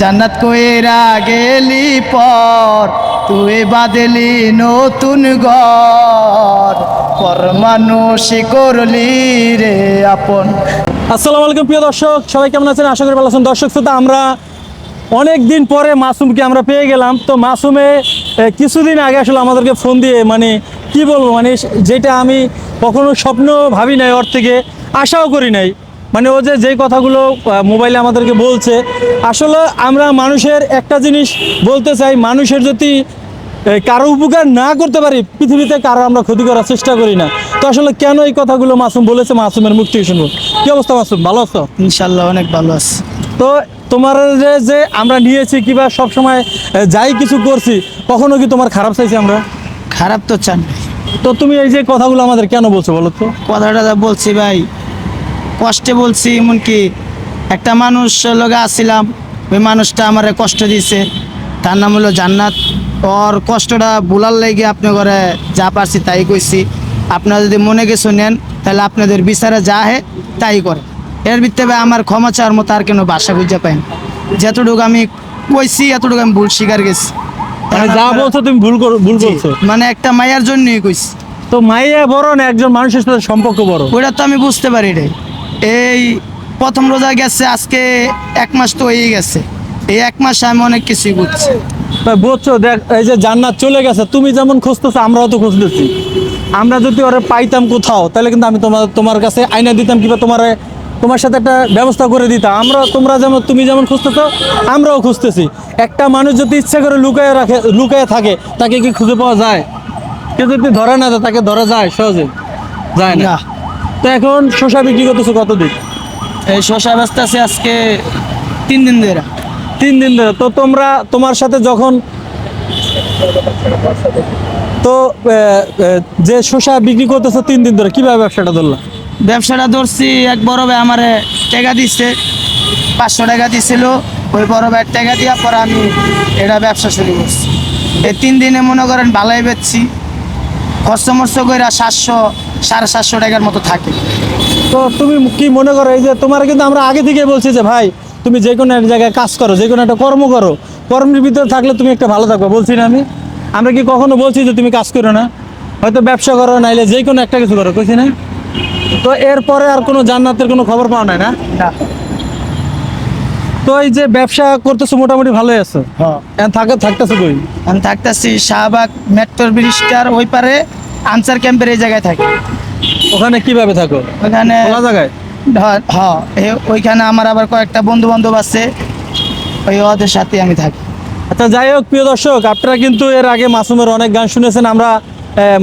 জান্নাত কইরা গেলি পর, তুই বাদলি নতুন ঘর। পর মানুষই করলি রে আপন। আসসালামু আলাইকুম প্রিয় দর্শক, সবাই কেমন আছেন? আশা করি ভালো আছেন। দর্শক শ্রোতা, আমরা অনেক দিন পরে মাসুমকে আমরা পেয়ে গেলাম। তো মাসুমে কিছুদিন আগে আসলে আমাদেরকে ফোন দিয়ে মানে কি বলব মানে যেটা আমি কখনো স্বপ্ন ভাবি নাই, ওর থেকে আশাও করি নাই। মানে ও যে যেই কথাগুলো মোবাইলে আমাদেরকে বলছে আসলে আমরা মানুষের একটা জিনিস বলতে চাই মানুষের যদি কারও উপকার না করতে পারি পৃথিবীতে কারও আমরা ক্ষতি করার চেষ্টা করি না। তো আসলে কেন এই কথাগুলো মাসুম বলেছে? মাসুমের মুখ থেকে শুনব। কি অবস্থা মাসুম? ভালো আছো? ইনশাল্লাহ অনেক ভালো আছে। তো তোমার যে যে আমরা নিয়েছি কিংবা সবসময় যাই কিছু করছি কখনো কি তোমার খারাপ চাইছি আমরা? খারাপ তো চান তো তুমি এই যে কথাগুলো আমাদের কেন বলছো বলো তো? কথাটা বলছি ভাই কষ্টে বলছি এমনকি একটা মানুষ লগে আসছিলাম ওই মানুষটা আমার কষ্ট দিছে তার নাম হলো জান্নাত। ওর কষ্টটা বুলার লেগে আপনি ঘরে যা পারছি তাই কইছি। আপনারা যদি মনে কিছু নেন তাহলে আপনাদের বিচারে যা হে তাই করে। এর ভিত্তিতে আমার ক্ষমা চাওয়ার মতো আর কেন বাসা বুঝতে পাই না। যতটুকু আমি কইছি এতটুকু আমি ভুল স্বীকার গেছি মানে যা বলছো তুমি ভুল করো ভুল বলছো মানে একটা মায়ের জন্যই কইছি। তো মাইয়া বড় না একজন মানুষের সাথে সম্পর্ক বড়? ওইটা তো আমি বুঝতে পারি রে এই প্রথম রোজা গেছে আজকে এক মাস তো হয়ে গেছে। এই এক মাসে আমি অনেক কিছুই বুঝছি। বুঝছ? দেখ এই যে জান্নাত চলে গেছে তুমি যেমন খুঁজতেছো আমরাও তো খুঁজতেছি। আমরা যদি ওরা পাইতাম কোথাও তাহলে কিন্তু আমি তোমার তোমার কাছে আয়না দিতাম কিংবা তোমার তোমার সাথে একটা ব্যবস্থা করে দিতাম। আমরা তোমরা যেমন তুমি যেমন খুঁজতেছো আমরাও খুঁজতেছি। একটা মানুষ যদি ইচ্ছা করে লুকায় রাখে লুকায় থাকে তাকে কি খুঁজে পাওয়া যায়? কেউ যদি ধরে না তাকে ধরা যায় সহজে? যায় না। তো এখন শশা বিক্রি করতেছো কতদিন? এই শশা ব্যস্ত আছে আজকে তিন দিন ধরে। তিন দিন ধরে। তো তোমরা তোমার সাথে যখন তো যে শসা বিক্রি করতেছো তিন দিন ধরে কীভাবে ব্যবসাটা ধরলা? ব্যবসাটা ধরছি এক বড় ভাই আমারে টাকা দিচ্ছে পাঁচশো টাকা দিছিল ওই বড় ভাইয়ের টাকা দেওয়ার পরে আমি এটা ব্যবসা শুরু করছি। এই তিন দিনে মনে করেন ভালোই বেচছি। খরচ মরচ করে সাতশো সাড়ে সাতশো টাকার মতো থাকে। তো তুমি কি মনে করো এই যে তোমার কিন্তু আমরা আগে থেকে বলছি যে ভাই তুমি যে কোনো এক জায়গায় কাজ করো যে কোনো একটা কর্ম করো। কর্মের ভিতরে থাকলে তুমি একটা ভালো থাকবে। বলছি না আমি। আমরা কি কখনো বলছি যে তুমি কাজ করো না? হয়তো ব্যবসা করো নাইলে যে কোনো একটা কিছু করো। কইছি না। তো এরপরে আর কোনো জান্নাতের কোনো খবর পাওয়া নাই না? না। তো এই যে ব্যবসা করতেছো মোটামুটি ভালোই আছো? হ্যাঁ। থাকে থাকতেছো কই? আমি থাকতেছি শাহবাগ মেট্রোর ব্রিজটার ওই পারে আনসার ক্যাম্পের এই জায়গায় থাকি। ওখানে কীভাবে থাকো? ওখানে খোলা জায়গায়? হ্যাঁ ওইখানে আমার আবার কয়েকটা বন্ধু বান্ধব আছে ওই ওদের সাথে আমি থাকি। আচ্ছা যাই হোক প্রিয় দর্শক আপনারা কিন্তু এর আগে মাসুমের অনেক গান শুনেছেন আমরা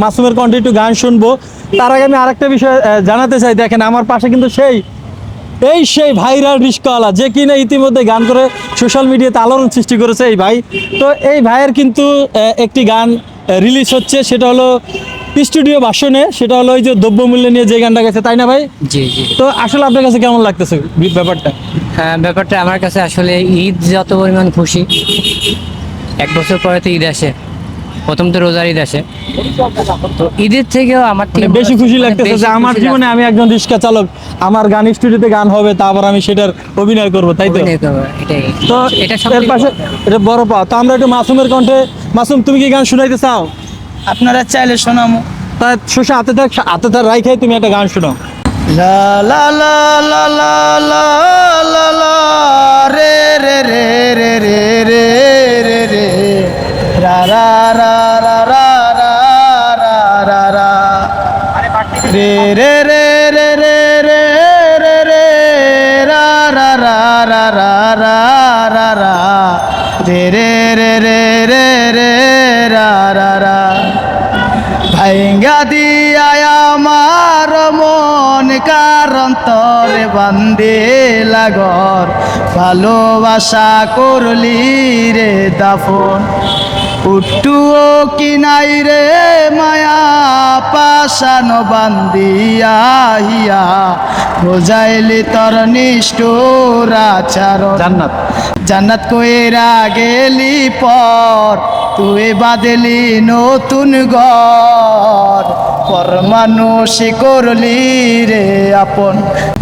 মাসুমের কণ্ঠে একটু গান শুনব। তার আগে আমি আরেকটা বিষয় জানাতে চাই দেখেন আমার পাশে কিন্তু সেই এই সেই ভাইরাল রিস্কওয়ালা যে কিনা ইতিমধ্যে গান করে সোশ্যাল মিডিয়াতে আলোড়ন সৃষ্টি করেছে এই ভাই। তো এই ভাইয়ের কিন্তু একটি গান রিলিজ হচ্ছে সেটা হলো স্টুডিও ভাষণে সেটা হলো ওই যে দ্রব্যমূল্য নিয়ে যে গানটা গেছে তাই না ভাই? জি জি। তো আসলে আপনার কাছে কেমন লাগতেছে ব্যাপারটা? হ্যাঁ ব্যাপারটা আমার কাছে আসলে ঈদ যত পরিমাণ খুশি এক বছর পরে তো ঈদ আসে। প্রথম তো রোজার ঈদ আসে তো ঈদের থেকেও আমার মানে থেকে বেশি খুশি মানে লাগতেছে যে আমার জীবনে আমি একজন রিক্সা চালক আমার গান স্টুডিওতে গান হবে তারপর আমি সেটার অভিনয় করব তাই তো? তো এর পাশে এটা বড় পা। তো আমরা একটু মাসুমের কণ্ঠে মাসুম তুমি কি গান শুনাইতে চাও? আপনারা চাইলে শোনামো। তা শোষা হাতে থাক হাতে থাক রাই খাই তুমি একটা গান শোনাও। লা লা লা লা লা মন কারণ তরে বান্দে লাগর। ভালোবাসা করলি রে দাফন। উট্টুও কিনাই রে মায়া পাশান বান্দিয়া হিয়া। বোঝাইলি তর নিষ্ঠুর আচারণ। জান্নাত। জান্নাত কইরা গেলি পর তুই বাদলি নতুন ঘর। পর মানুষ করলি রে আপন।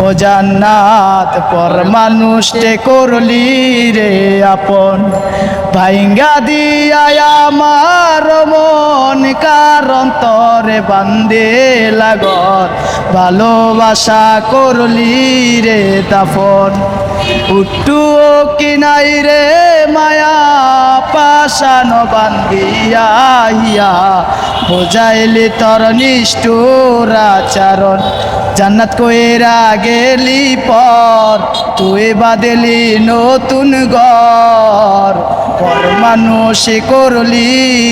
ও জান্নাত, পর মানুষটে করলি রে আপন। ভাইঙ্গা দিয়া আমার মন কারণ তরে বান্দে লাগর। ভালোবাসা করলি রে তাফন উট্টু কিনাই রে মায়া পাশান বান্ধিয়াহিয়া বোঝাইলি তর নিষ্ঠুর আচরণ। জান্নাত কইরা গেলি পর তুই বাদেলি নতুন ঘর। পর মানুষ করলি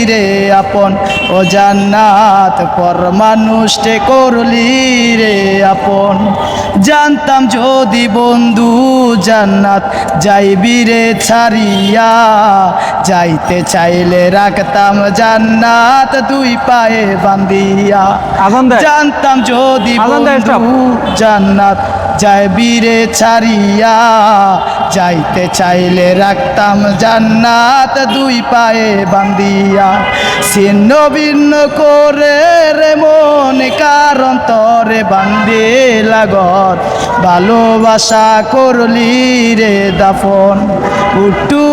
রে আপন। ও জান্নাত পর মানুষটে করলি রে আপন। জানতাম যদি বন্ধু জান্নাত যাইবি রে ছাড়িয়া যাইতে চাইলে রাখতাম জান্নাত দুই পায়ে বান্দিয়া জানতাম যদি। বন্ধু জান্নাত যাইবি রে ছাড়িয়া, যাইতে চাইলে রাখতাম জান্নাত দুই পায়ে বান্দিয়া ছিন্ন ভিন্ন করে রে মন কারণ তরে বান্দে লাগত। ভালোবাসা করলি রে দাফন উট্টু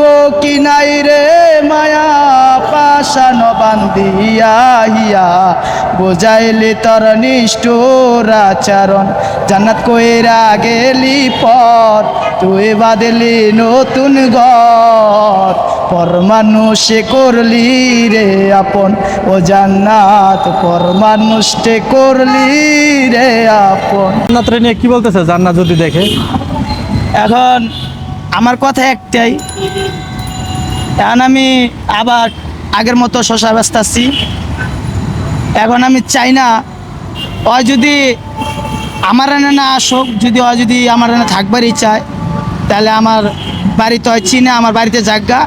কিনাই রে মায়া? পাশান বান্দিয়া হিয়া বোঝাইলি তর নিষ্ঠুর আচরণ। জান্নাত কইরা গেলি পর তুই বাদলি নতুন ঘর। পর মানুষে করলি রে আপন ও জান্নাত পর মানুষটে করলি রে আপন। জান্নাত রে নিয়ে কি বলতেছে জান্নাত যদি দেখে? এখন আমার কথা একটাই। এখন আমি আবার আগের মতো শশা ব্যস্ত আছি এখন আমি চাই না, ওই যদি আমার এনে না আসুক, যদি ওই যদি আমার এনে থাকবারই চায় তাহলে আমার বাড়িতে হয় চিনে আমার বাড়িতে জাগা।